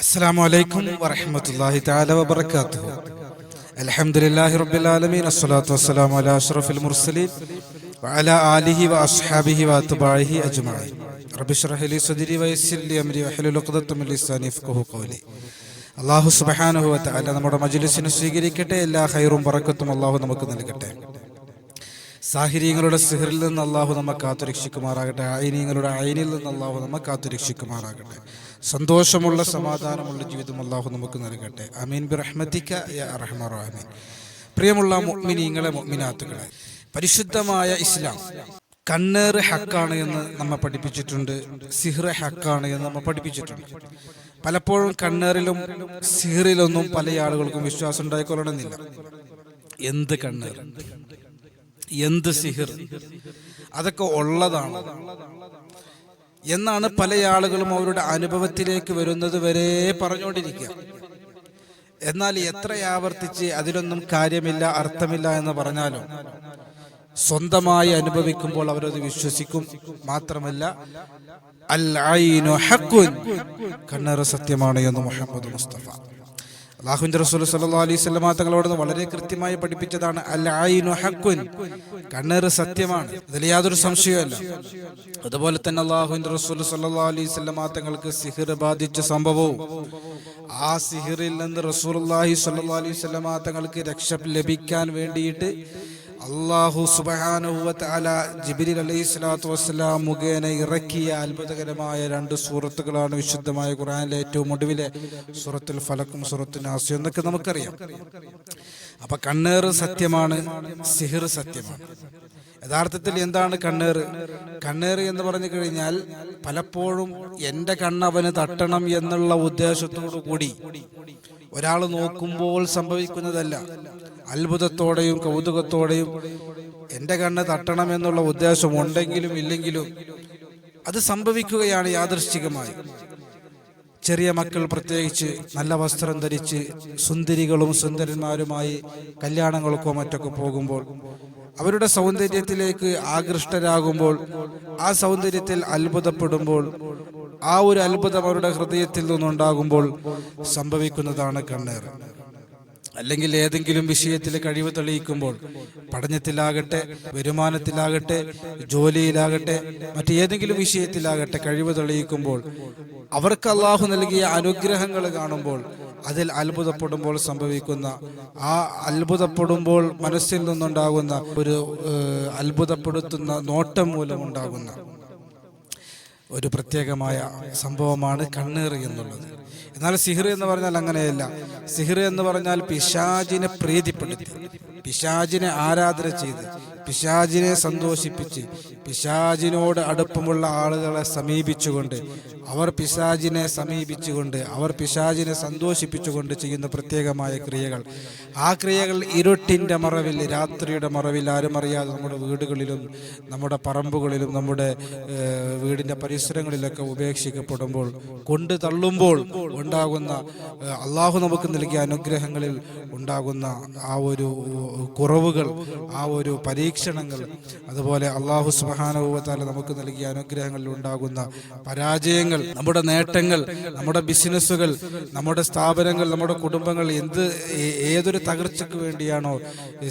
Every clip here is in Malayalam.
അസ്സാം വലൈക്കും വറഹമത്തല്ലാഹി താല വബർക്കാത്തു അലഹമുല്ലാഹി റബ്ബിലാലമീൻ അസ്സലാത്തു വസ്സലാം അല അഷ്റഫുൽ മുർസലീൻ വഅല ആലിഹി വഅസ്ഹാബിഹി വഅത്ബാഇഹി അജ്മഈൻ. റബ്ബി ഇശ്റഹ് ലി സദ്രി വയസ്സിർ ലി അംരി വഹ്ലുൽ ഉഖ്ദത്തം മിൻ ലിസാനി യഫ്ഖഹു ഖൗലി. അല്ലാഹു സുബ്ഹാനഹു വതആല നമ്മുടെ മജ്ലിസിനെ സ്വീകരിക്കട്ടെ. എല്ലാ ഹൈറും ബറക്കത്തും അല്ലാഹു നമുക്ക് നൽകട്ടെ. സാഹിര്യങ്ങളുടെ സിഹറിൽ നിന്ന് അള്ളാഹു നമ്മെ കാത്തുരക്ഷിക്കുമാറാകട്ടെ ആയിനീയങ്ങളുടെ ഐനിൽ നിന്ന് അള്ളാഹു നമ്മെ കാത്തുരക്ഷിക്കുമാറാകട്ടെ. സന്തോഷമുള്ള സമാധാനമുള്ള ജീവിതം അള്ളാഹു നമുക്ക് നൽകട്ടെ. അമീൻ. ബിറഹ്മത്തിക്ക യാ റഹ്മീൻ. റഹീം പ്രിയമുള്ള മുഅ്മിനീങ്ങളെ മുഅ്മിനാത്തുകളെ പരിശുദ്ധമായ ഇസ്ലാം കണ്ണേറ് ഹക്കാണ് എന്ന് നമ്മെ പഠിപ്പിച്ചിട്ടുണ്ട് സിഹ്റ് ഹക്കാണ് എന്ന് നമ്മൾ പഠിപ്പിച്ചിട്ടുണ്ട്. പലപ്പോഴും കണ്ണേറിലും സിഹറിലൊന്നും പല ആളുകൾക്കും വിശ്വാസം ഉണ്ടായിക്കൊള്ളണമെന്നില്ല. എന്ത് കണ്ണേർ എന്ത് സിഹിർ? അതൊക്കെ ഉള്ളതാണ്. എന്നാണ് പല ആളുകളും അവരുടെ അനുഭവത്തിലേക്ക് വരുന്നത് വരെ പറഞ്ഞുകൊണ്ടിരിക്കുക. എന്നാൽ എത്ര ആവർത്തിച്ച് അതിലൊന്നും കാര്യമില്ല അർത്ഥമില്ല എന്ന് പറഞ്ഞാലും സ്വന്തമായി അനുഭവിക്കുമ്പോൾ അവരത് വിശ്വസിക്കും. മാത്രമല്ല അൽ കണ്ണേറ് സത്യമാണ് എന്ന് മുഹമ്മദ് മുസ്തഫ. അള്ളാഹുവിന്റെ റസൂൽ സല്ലല്ലാഹു അലൈഹി വസല്ലമ തങ്ങളോട് വളരെ കൃത്യമായി പഠിപ്പിച്ചതാണ് ഐനു ഹക്കുൻ കണ്ണേറ് സത്യമാണ്. ഇതിൽ യാതൊരു സംശയമല്ല അതുപോലെ തന്നെ അള്ളാഹുവിന്റെ റസൂൽ സല്ലല്ലാഹു അലൈഹി വസല്ലം തങ്ങൾക്ക് സിഹിർ ബാധിച്ച സംഭവവും ആ സിഹിറിൽ നിന്ന് റസൂലുള്ളാഹി സ്വല്ലല്ലാഹു അലൈഹി വസല്ലം തങ്ങൾക്ക് രക്ഷ ലഭിക്കാൻ വേണ്ടിയിട്ട് അള്ളാഹു സുബാനുവല ജിബിരി അലൈഹി സ്വലാത്തു വസ്സലാം മുഖേന ഇറക്കിയ അത്ഭുതകരമായ രണ്ട് സൂറത്തുകളാണ് വിശുദ്ധമായ ഖുറാനിലെ ഏറ്റവും ഒടുവിലെ സൂറത്തുൽ ഫലക്കും സൂറത്തുൽ നാസി എന്നൊക്കെ നമുക്കറിയാം. അപ്പൊ കണ്ണേറ് സത്യമാണ് സിഹിർ സത്യമാണ്. യഥാർത്ഥത്തിൽ എന്താണ് കണ്ണേറ്? കണ്ണേറ് എന്ന് പറഞ്ഞു കഴിഞ്ഞാൽ പലപ്പോഴും എന്റെ കണ്ണവന് തട്ടണം എന്നുള്ള ഉദ്ദേശത്തോടു കൂടി. ഒരാൾ നോക്കുമ്പോൾ സംഭവിക്കുന്നതല്ല. അത്ഭുതത്തോടെയും കൗതുകത്തോടെയും എന്റെ കണ്ണ് തട്ടണം എന്നുള്ള ഉദ്ദേശം ഉണ്ടെങ്കിലും ഇല്ലെങ്കിലും അത് സംഭവിക്കുകയാണ് യാദൃശ്ചികമായി. ചെറിയ മക്കൾ പ്രത്യേകിച്ച് നല്ല വസ്ത്രം ധരിച്ച് സുന്ദരികളും സുന്ദരന്മാരുമായി കല്യാണങ്ങൾക്കോ മറ്റൊക്കെ പോകുമ്പോൾ അവരുടെ സൗന്ദര്യത്തിലേക്ക് ആകൃഷ്ടരാകുമ്പോൾ ആ സൗന്ദര്യത്തിൽ അത്ഭുതപ്പെടുമ്പോൾ ആ ഒരു അത്ഭുതം അവരുടെ ഹൃദയത്തിൽ നിന്നുണ്ടാകുമ്പോൾ സംഭവിക്കുന്നതാണ് കണ്ണേറ്. അല്ലെങ്കിൽ ഏതെങ്കിലും വിഷയത്തിൽ കഴിവ് തെളിയിക്കുമ്പോൾ പഠനത്തിലാകട്ടെ വരുമാനത്തിലാകട്ടെ ജോലിയിലാകട്ടെ മറ്റേതെങ്കിലും വിഷയത്തിലാകട്ടെ കഴിവ് തെളിയിക്കുമ്പോൾ അവർക്ക് അള്ളാഹു നൽകിയ അനുഗ്രഹങ്ങൾ കാണുമ്പോൾ അതിൽ അത്ഭുതപ്പെടുമ്പോൾ സംഭവിക്കുന്ന ആ അത്ഭുതപ്പെടുമ്പോൾ മനസ്സിൽ നിന്നുണ്ടാകുന്ന ഒരു അത്ഭുതപ്പെടുത്തുന്ന നോട്ടം മൂലമുണ്ടാകുന്ന ഒരു പ്രത്യേകമായ സംഭവമാണ് കണ്ണീർ എന്നുള്ളത്. എന്നാൽ സിഹിർ എന്ന് പറഞ്ഞാൽ അങ്ങനെയല്ല. സിഹിർ എന്ന് പറഞ്ഞാൽ പിശാജിനെ പ്രീതിപ്പെടുത്തി. പിശാജിനെ ആരാധന ചെയ്ത് പിശാജിനെ സന്തോഷിപ്പിച്ച് പിശാജിനോട് അടുപ്പമുള്ള ആളുകളെ സമീപിച്ചുകൊണ്ട് അവർ പിശാജിനെ സമീപിച്ചുകൊണ്ട് അവർ പിശാജിനെ സന്തോഷിപ്പിച്ചുകൊണ്ട് ചെയ്യുന്ന പ്രത്യേകമായ ക്രിയകൾ. ആ ക്രിയകൾ ഇരുട്ടിന്റെ മറവിൽ രാത്രിയുടെ മറവിൽ ആരും അറിയാതെ നമ്മുടെ വീടുകളിലും നമ്മുടെ പറമ്പുകളിലും നമ്മുടെ വീടിന്റെ പരിസരങ്ങളിലൊക്കെ ഉപേക്ഷിക്കപ്പെടുമ്പോൾ കൊണ്ട് തള്ളുമ്പോൾ ഉണ്ടാകുന്ന അള്ളാഹു നമുക്ക് നൽകിയ അനുഗ്രഹങ്ങളിൽ ഉണ്ടാകുന്ന ആ ഒരു കുറവുകൾ ആ ഒരു പരീക്ഷണങ്ങൾ അതുപോലെ അള്ളാഹു സുബാനുഭവത്താൽ നമുക്ക് നൽകിയ അനുഗ്രഹങ്ങളിൽ ഉണ്ടാകുന്ന പരാജയങ്ങൾ നമ്മുടെ നേട്ടങ്ങൾ നമ്മുടെ ബിസിനസ്സുകൾ നമ്മുടെ സ്ഥാപനങ്ങൾ നമ്മുടെ കുടുംബങ്ങൾ എന്ത് ഏതൊരു തകർച്ചയ്ക്ക് വേണ്ടിയാണോ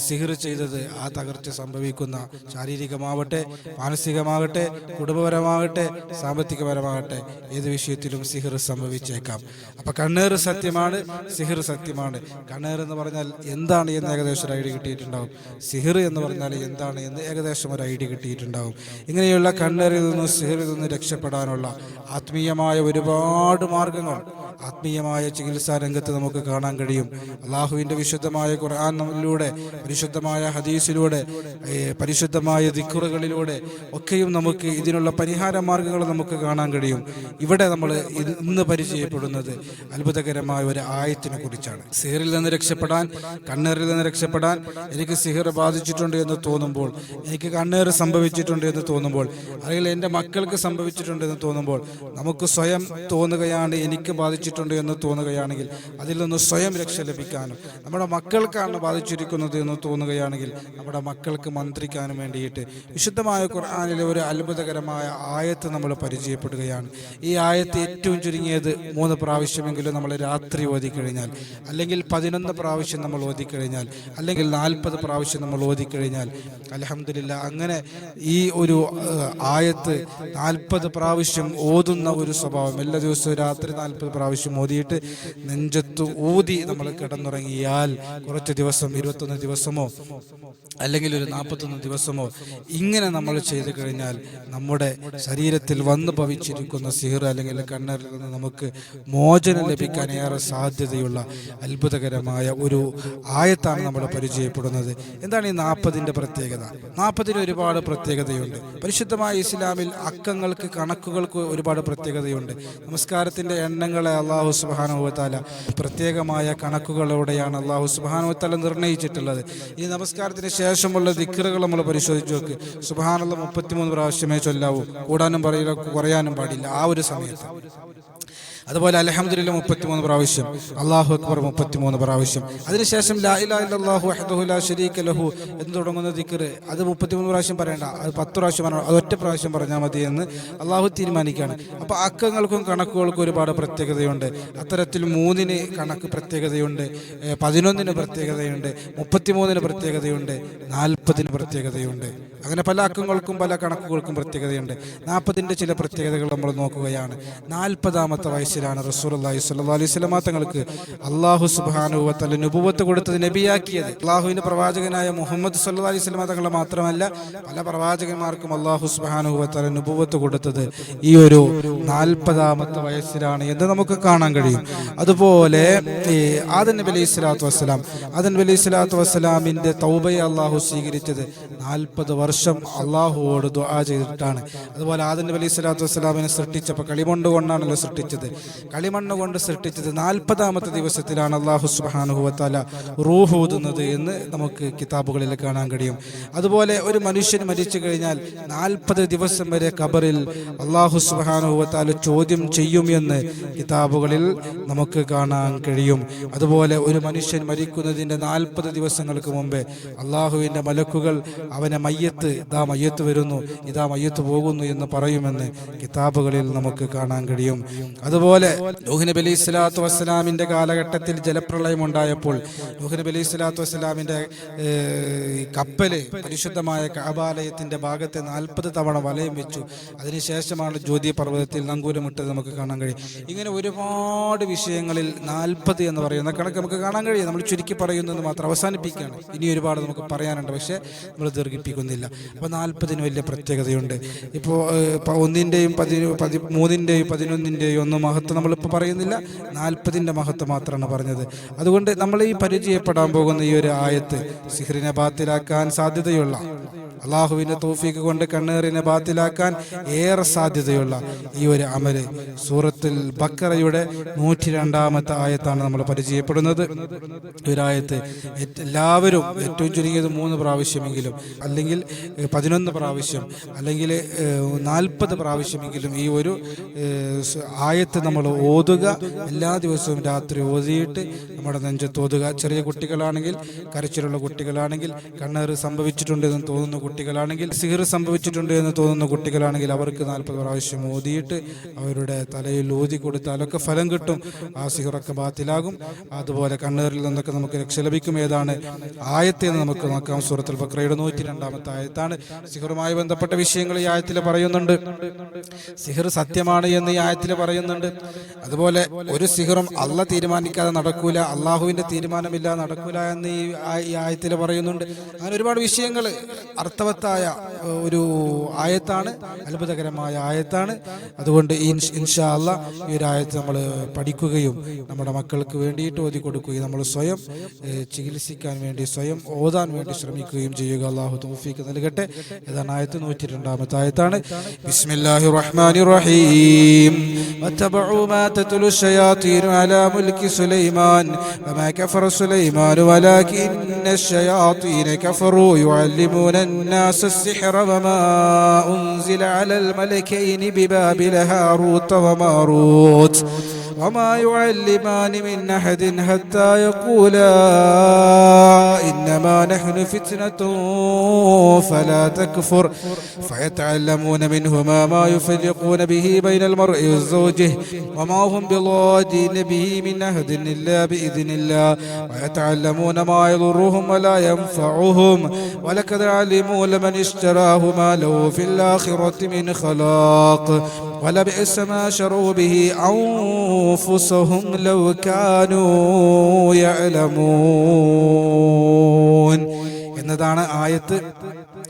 സിഹിർ ചെയ്തത് ആ തകർച്ച സംഭവിക്കുന്ന ശാരീരികമാവട്ടെ മാനസികമാകട്ടെ കുടുംബപരമാകട്ടെ സാമ്പത്തികപരമാകട്ടെ ഏത് വിഷയത്തിലും സിഹിർ സംഭവിച്ചേക്കാം. അപ്പൊ കണ്ണേറ് സത്യമാണ് സിഹിർ സത്യമാണ്. കണ്ണേർ എന്ന് പറഞ്ഞാൽ എന്താണ് എന്ന് ഏകദേശം ഐഡിയ കിട്ടിയിട്ടുണ്ടാവും. സിഹിർ എന്ന് പറഞ്ഞാൽ എന്താണ് എന്ന് ഏകദേശം ഒരു ഐഡിയ കിട്ടിയിട്ടുണ്ടാവും. ഇങ്ങനെയുള്ള കണ്ണറിൽ നിന്ന് സിഹിറിൽ നിന്ന് രക്ഷപ്പെടാനുള്ള ആത്മീയമായ ഒരുപാട് മാർഗങ്ങൾ ആത്മീയമായ ചികിത്സാ രംഗത്ത് നമുക്ക് കാണാൻ കഴിയും. അള്ളാഹുവിന്റെ വിശുദ്ധമായ ഖുർആാനിലൂടെ പരിശുദ്ധമായ ഹദീസിലൂടെ പരിശുദ്ധമായ ദിക്കുറുകളിലൂടെ ഒക്കെയും നമുക്ക് ഇതിനുള്ള പരിഹാര മാർഗങ്ങൾ നമുക്ക് കാണാൻ കഴിയും. ഇവിടെ നമ്മൾ ഇന്ന് പരിചയപ്പെടുന്നത് അത്ഭുതകരമായ ഒരു ആയത്തിനെ കുറിച്ചാണ്. സിഹറിൽ നിന്ന് രക്ഷപ്പെടാൻ കണ്ണേറിൽ നിന്ന് രക്ഷപ്പെടാൻ എനിക്ക് സിഹർ ബാധിച്ചിട്ടുണ്ട് എന്ന് തോന്നുമ്പോൾ എനിക്ക് കണ്ണേറ് സംഭവിച്ചിട്ടുണ്ട് എന്ന് തോന്നുമ്പോൾ അല്ലെങ്കിൽ എന്റെ മക്കൾക്ക് സംഭവിച്ചിട്ടുണ്ട് എന്ന് തോന്നുമ്പോൾ നമുക്ക് സ്വയം തോന്നുകയാണ് എനിക്ക് ബാധിച്ചിട്ടുണ്ട് ബാധിച്ചിട്ടുണ്ട് എന്ന് തോന്നുകയാണെങ്കിൽ അതിൽ നിന്ന് സ്വയം രക്ഷ ലഭിക്കാനും നമ്മുടെ മക്കൾക്കാണ് ബാധിച്ചിരിക്കുന്നത് എന്ന് തോന്നുകയാണെങ്കിൽ നമ്മുടെ മക്കൾക്ക് മന്ത്രിക്കാനും വേണ്ടിയിട്ട് വിശുദ്ധമായ ഖുർആാനിലെ ഒരു അത്ഭുതകരമായ ആയത്ത് നമ്മൾ പരിചയപ്പെടുകയാണ്. ഈ ആയത്ത് ഏറ്റവും ചുരുങ്ങിയത് മൂന്ന് പ്രാവശ്യമെങ്കിലും നമ്മൾ രാത്രി ഓതിക്കഴിഞ്ഞാൽ അല്ലെങ്കിൽ പതിനൊന്ന് പ്രാവശ്യം നമ്മൾ ഓതിക്കഴിഞ്ഞാൽ അല്ലെങ്കിൽ നാൽപ്പത് പ്രാവശ്യം നമ്മൾ ഓതിക്കഴിഞ്ഞാൽ അലഹമില്ല അങ്ങനെ ഈ ഒരു ആയത്ത് നാൽപ്പത് പ്രാവശ്യം ഓതുന്ന ഒരു സ്വഭാവം. എല്ലാ ദിവസവും രാത്രി നാൽപ്പത് പ്രാവശ്യം ഓതിയിട്ട് നെഞ്ചത്ത് ഊതി നമ്മൾ കിടന്നുറങ്ങിയാൽ കുറച്ച് ദിവസം ഇരുപത്തൊന്ന് ദിവസമോ അല്ലെങ്കിൽ ഒരു നാൽപ്പത്തൊന്ന് ദിവസമോ ഇങ്ങനെ നമ്മൾ ചെയ്തു കഴിഞ്ഞാൽ നമ്മുടെ ശരീരത്തിൽ വന്നു ഭവിച്ചിരിക്കുന്ന സിഹർ അല്ലെങ്കിൽ കണ്ണറിൽ നിന്ന് നമുക്ക് മോചനം ലഭിക്കാൻ ഏറെ സാധ്യതയുള്ള അത്ഭുതകരമായ ഒരു ആയത്താണ് നമ്മൾ പരിചയപ്പെടുന്നത്. എന്താണ് ഈ നാൽപ്പതിന്റെ പ്രത്യേകത? നാൽപ്പതിന് ഒരുപാട് പ്രത്യേകതയുണ്ട്. പരിശുദ്ധമായ ഇസ്ലാമിൽ അക്കങ്ങൾക്ക് കണക്കുകൾക്ക് ഒരുപാട് പ്രത്യേകതയുണ്ട്. നമസ്കാരത്തിന്റെ എണ്ണങ്ങളെ അള്ളാഹു സുബാനുഭവത്താല പ്രത്യേകമായ കണക്കുകളോടെയാണ് അള്ളാഹു സുബാനുഭവത്താല നിർണയിച്ചിട്ടുള്ളത് ഈ നമസ്കാരത്തിന് ശേഷമുള്ള ദിക്കറുകൾ നമ്മൾ പരിശോധിച്ച് നോക്ക്. സുബാനുള്ള മുപ്പത്തിമൂന്ന് പ്രാവശ്യമേ ചൊല്ലാവൂ. കൂടാനും കുറയാനും പാടില്ല. ആ ഒരു സമയത്ത്. അതുപോലെ അലഹമ്മദില്ല മുപ്പത്തിമൂന്ന് പ്രാവശ്യം അള്ളാഹു അക്ബർ മുപ്പത്തിമൂന്ന് പ്രാവശ്യം. അതിനുശേഷം ലാ ലഹു എന്ന് തുടങ്ങുന്ന ദിക്കർ അത് മുപ്പത്തിമൂന്ന് പ്രാവശ്യം പറയണ്ട. അത് പത്ത് പ്രാവശ്യം പറയണം അത് ഒറ്റ പ്രാവശ്യം പറഞ്ഞാൽ മതി എന്ന് അള്ളാഹു തീരുമാനിക്കുകയാണ്. അപ്പോൾ അക്കങ്ങൾക്കും കണക്കുകൾക്കും ഒരുപാട് പ്രത്യേകതയുണ്ട്. അത്തരത്തിൽ മൂന്നിന് കണക്ക് പ്രത്യേകതയുണ്ട് പതിനൊന്നിന് പ്രത്യേകതയുണ്ട് മുപ്പത്തിമൂന്നിന് പ്രത്യേകതയുണ്ട് നാൽപ്പതിന് പ്രത്യേകതയുണ്ട്. അങ്ങനെ പല അക്കങ്ങൾക്കും പല കണക്കുകൾക്കും പ്രത്യേകതയുണ്ട്. നാൽപ്പതിന്റെ ചില പ്രത്യേകതകൾ നമ്മൾ നോക്കുകയാണ്. നാൽപ്പതാമത്തെ വയസ്സിലാണ് റസൂൽ അള്ളാഹി സ്വല്ലാ അലൈഹി സ്വലമാ തങ്ങൾക്ക് അള്ളാഹു സുബാനുവത്തല്ല നുപുവത്ത് കൊടുത്തത് നബിയാക്കിയത്. അള്ളാഹുവിന്റെ പ്രവാചകനായ മുഹമ്മദ് സല്ലാ അലൈഹി സ്വലമാ തങ്ങളെ മാത്രമല്ല പല പ്രവാചകന്മാർക്കും അള്ളാഹു സുബാനുവത്തല നുപുവത്ത് കൊടുത്തത് ഈ ഒരു നാൽപ്പതാമത്തെ വയസ്സിലാണ് എന്ന് നമുക്ക് കാണാൻ കഴിയും. അതുപോലെ ആദൻ നബി അലൈഹി സ്വലാത്തു വസ്സലാം ആദൻ നബി അലൈഹി സ്വലാത്തു വസ്സലാമിന്റെ തൗബയെ അള്ളാഹു സ്വീകരിച്ചത് നാൽപ്പത് വർഷം അള്ളാഹുവോട് ദുആ ചെയ്തിട്ടാണ്. അതുപോലെ ആദൻ അലൈഹി സ്വലാത്തു വസ്സലാമിനെ സൃഷ്ടിച്ചപ്പോൾ കളിമണ്ണ് കൊണ്ടാണല്ലോ സൃഷ്ടിച്ചത്. കളിമണ്ണ് കൊണ്ട് സൃഷ്ടിച്ചത് നാൽപ്പതാമത്തെ ദിവസത്തിലാണ് അള്ളാഹു സുബാനുഹുവത്താല റൂഹ് ഊതുന്നത് എന്ന് നമുക്ക് കിതാബുകളിൽ കാണാൻ കഴിയും. അതുപോലെ ഒരു മനുഷ്യൻ മരിച്ചു കഴിഞ്ഞാൽ നാൽപ്പത് ദിവസം വരെ ഖബറിൽ അള്ളാഹു സുബാനുഹുവത്താല ചോദ്യം ചെയ്യും എന്ന് കിതാബുകളിൽ നമുക്ക് കാണാൻ കഴിയും. അതുപോലെ ഒരു മനുഷ്യൻ മരിക്കുന്നതിന്റെ നാൽപ്പത് ദിവസങ്ങൾക്ക് മുമ്പേ അള്ളാഹുവിന്റെ മലക്കുകൾ അവനെ മയ്യത്ത് ഇതാ മയ്യത്ത് വരുന്നു. ഇതാ മയ്യത്ത് പോകുന്നു എന്ന് പറയുമെന്ന് കിതാബുകളിൽ നമുക്ക് കാണാൻ കഴിയും. അതുപോലെ നൂഹ് നബി അലൈഹി സ്വലാത്തു വസ്സലാമിന്റെ കാലഘട്ടത്തിൽ ജലപ്രളയം ഉണ്ടായപ്പോൾ നൂഹ് നബി അലൈഹി സ്വലാത്തു വസ്സലാമിന്റെ കപ്പൽ പരിശുദ്ധമായ കാബാലയത്തിന്റെ ഭാഗത്തെ നാൽപ്പത് തവണ വലയം വെച്ചു. അതിനുശേഷമാണ് ജ്യോതി പർവതത്തിൽ നങ്കൂരമിട്ടത് നമുക്ക് കാണാൻ കഴിയും. ഇങ്ങനെ ഒരുപാട് വിഷയങ്ങളിൽ നാൽപ്പത് എന്ന് പറയുന്ന കണക്ക് നമുക്ക് കാണാൻ കഴിയും. നമ്മൾ ചുരുക്കി പറയുന്നത് മാത്രം അവസാനിപ്പിക്കുകയാണ്. ഇനി ഒരുപാട് നമുക്ക് പറയാനുണ്ട്. പക്ഷേ നമ്മൾ ദീർഘിപ്പിക്കുന്നില്ല. അപ്പോൾ നാൽപ്പതിന് വലിയ പ്രത്യേകതയുണ്ട്. ഇപ്പോൾ ഒന്നിന്റെയും പതി പതി മൂന്നിന്റെയും പതിനൊന്നിന്റെയും ഒന്നും മഹത്വം നമ്മളിപ്പോൾ പറയുന്നില്ല. നാൽപ്പതിന്റെ മഹത്വം മാത്രമാണ് പറഞ്ഞത്. അതുകൊണ്ട് നമ്മൾ ഈ പരിചയപ്പെടാൻ പോകുന്ന ഈ ഒരു ആയത്ത് സിഹ്റിനെ ബാത്തിലാക്കാൻ സാധ്യതയുള്ള അള്ളാഹുവിന്റെ തോഫീക്ക് കൊണ്ട് കണ്ണേറിനെ ബാത്തിലാക്കാൻ ഏറെ സാധ്യതയുള്ള ഈ ഒരു അമൽ സൂറത്തിൽ ബക്കറയുടെ നൂറ്റി രണ്ടാമത്തെ ആയത്താണ് നമ്മൾ പരിചയപ്പെടുന്നത്. ഒരായത്ത് എല്ലാവരും ഏറ്റവും ചുരുങ്ങിയത് മൂന്ന് പ്രാവശ്യമെങ്കിലും അല്ലെങ്കിൽ പതിനൊന്ന് പ്രാവശ്യം അല്ലെങ്കിൽ നാൽപ്പത് പ്രാവശ്യമെങ്കിലും ഈ ഒരു ആയത്ത് നമ്മൾ ഓതുക. എല്ലാ ദിവസവും രാത്രി ഓതിയിട്ട് നമ്മുടെ നെഞ്ചത്ത് ഓതുക. ചെറിയ കുട്ടികളാണെങ്കിൽ കരച്ചിലുള്ള കുട്ടികളാണെങ്കിൽ കണ്ണേറ് സംഭവിച്ചിട്ടുണ്ടെന്ന് തോന്നുന്ന കുട്ടികളാണെങ്കിൽ സിഹർ സംഭവിച്ചിട്ടുണ്ട് എന്ന് തോന്നുന്ന കുട്ടികളാണെങ്കിൽ അവർക്ക് നാൽപ്പത് പ്രാവശ്യം ഓതിയിട്ട് അവരുടെ തലയിൽ ഊതി കൊടുത്താലൊക്കെ ഫലം കിട്ടും. ആ സിഹറൊക്കെ ബാത്തിലാകും. അതുപോലെ കണ്ണേറിൽ നിന്നൊക്കെ നമുക്ക് രക്ഷ ലഭിക്കും. ഏതാണ്? ആയത്തെ എന്ന് നമുക്ക് നോക്കാം. സൂറത്തുൽ ബക്രയുടെ നൂറ്റി രണ്ടാമത്തെ ആയത്താണ്. സിഹറുമായി ബന്ധപ്പെട്ട വിഷയങ്ങൾ ഈ ആയത്തിൽ പറയുന്നുണ്ട്. സിഹർ സത്യമാണ് എന്ന് ഈ ആയത്തിൽ പറയുന്നുണ്ട്. അതുപോലെ ഒരു സിഹറും അല്ല തീരുമാനിക്കാതെ നടക്കൂല. അള്ളാഹുവിന്റെ തീരുമാനമില്ല നടക്കൂല എന്ന് ഈ ആയത്തിൽ പറയുന്നുണ്ട്. അങ്ങനെ ഒരുപാട് വിഷയങ്ങൾ അർത്ഥവത്തായ ഏഹ്, ഒരു ആയത്താണ് അത്ഭുതകരമായ ആയത്താണ് അതുകൊണ്ട് ഇൻഷ്- ഇൻഷാ അല്ല ഈ ഒരു ആയത്ത് നമ്മൾ പഠിക്കുകയും നമ്മുടെ മക്കൾക്ക് വേണ്ടിയിട്ട് ഓതി കൊടുക്കുകയും നമ്മൾ സ്വയം ഏഹ്, ചികിത്സിക്കാൻ വേണ്ടി സ്വയം ഓതാൻ വേണ്ടി ശ്രമിക്കുകയും ചെയ്യുക അള്ളാഹു തൗഫീക്ക് നൽകട്ടെ ഏതാണ് ആയത്ത് നൂറ്റി രണ്ടാമത്തെ ആയത്താണ് ബിസ്മില്ലാഹി റഹ്മാനി റഹീം واتبعوا ما تتلو الشياطين على ملك سليمان وما كفر سليمان ولكن الشياطين كفروا يعلمون الناس السحر وما أنزل على الملكين ببابل هاروت وماروت. وما يعلمان من أحد حتى يقولا إنما نحن فتنة فلا تكفر. فيتعلمون منهما ما يفرقون به بين المرء وزوجه وما هم بضادين به من أحد إلا بإذن الله. ويتعلمون ما يضرهم ولا ينفعهم. ولقد علموا لمن اشتراه ما له في الآخرة من خلاق ولبئس ما شروا به أنفسهم لو كانوا يعلمون എന്നതാണ് ആയത്ത്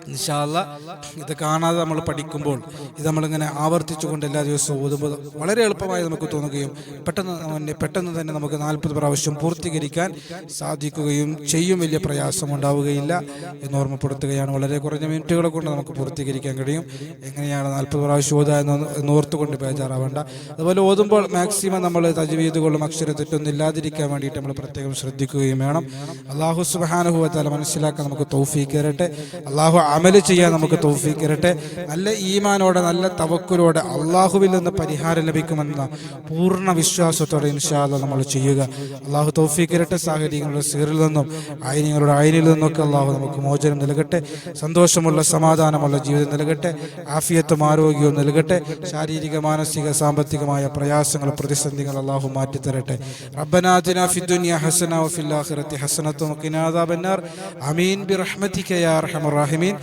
നിശാല്ല ഇത് കാണാതെ നമ്മൾ പഠിക്കുമ്പോൾ ഇത് നമ്മളിങ്ങനെ ആവർത്തിച്ചുകൊണ്ട് എല്ലാ ദിവസവും ഓതുമ്പോൾ വളരെ എളുപ്പമായി നമുക്ക് തോന്നുകയും പെട്ടെന്ന് തന്നെ പെട്ടെന്ന് തന്നെ നമുക്ക് നാൽപ്പത് പ്രാവശ്യം പൂർത്തീകരിക്കാൻ സാധിക്കുകയും ചെയ്യും. വലിയ പ്രയാസം ഉണ്ടാവുകയില്ല എന്ന് ഓർമ്മപ്പെടുത്തുകയാണ്. വളരെ കുറഞ്ഞ മിനിറ്റുകളെ കൊണ്ട് നമുക്ക് പൂർത്തീകരിക്കാൻ കഴിയും. എങ്ങനെയാണ് നാൽപ്പത് പ്രാവശ്യം ഓതുക എന്ന് ഓർത്തുകൊണ്ട് ബേജാറാവേണ്ട. അതുപോലെ ഓതുമ്പോൾ മാക്സിമം നമ്മൾ തജ്വീദുകളും അക്ഷരത്തെറ്റൊന്നും ഇല്ലാതിരിക്കാൻ വേണ്ടിയിട്ട് നമ്മൾ പ്രത്യേകം ശ്രദ്ധിക്കുകയും വേണം. അള്ളാഹു സുബാനുഭവത്താല മനസ്സിലാക്കാൻ നമുക്ക് തൗഫീക്ക് കയറട്ടെ അള്ളാഹു അമൽ ചെയ്യാൻ നമുക്ക് തൗഫീക്ക് നല്ല ഈമാനോടെ നല്ല തവക്കുലോടെ അള്ളാഹുവിൽ നിന്ന് പരിഹാരം ലഭിക്കുമെന്ന പൂർണ വിശ്വാസത്തോടെ ഇൻഷാല്ല നമ്മൾ ചെയ്യുക. അള്ളാഹു തൗഫീക്ക് സാഹചര്യങ്ങളുടെ സീറിൽ നിന്നും ആയിനങ്ങളുടെ ആയിനിൽ നിന്നൊക്കെ അള്ളാഹു നമുക്ക് മോചനം നൽകട്ടെ. സന്തോഷമുള്ള സമാധാനമുള്ള ജീവിതം നൽകട്ടെ. ആഫിയത്തും ആരോഗ്യവും നൽകട്ടെ. ശാരീരിക മാനസിക സാമ്പത്തികമായ പ്രയാസങ്ങൾ പ്രതിസന്ധികൾ അള്ളാഹു മാറ്റിത്തരട്ടെ. റബ്ബനാദിന ഫിദ്ദുനിയ ഹസന വഫിൽ ആഖിറത്തി ഹസനത്തും വഖിനാ അദാബന്നാർ. ആമീൻ. ബിറഹ്മതിക യാ അർഹമർ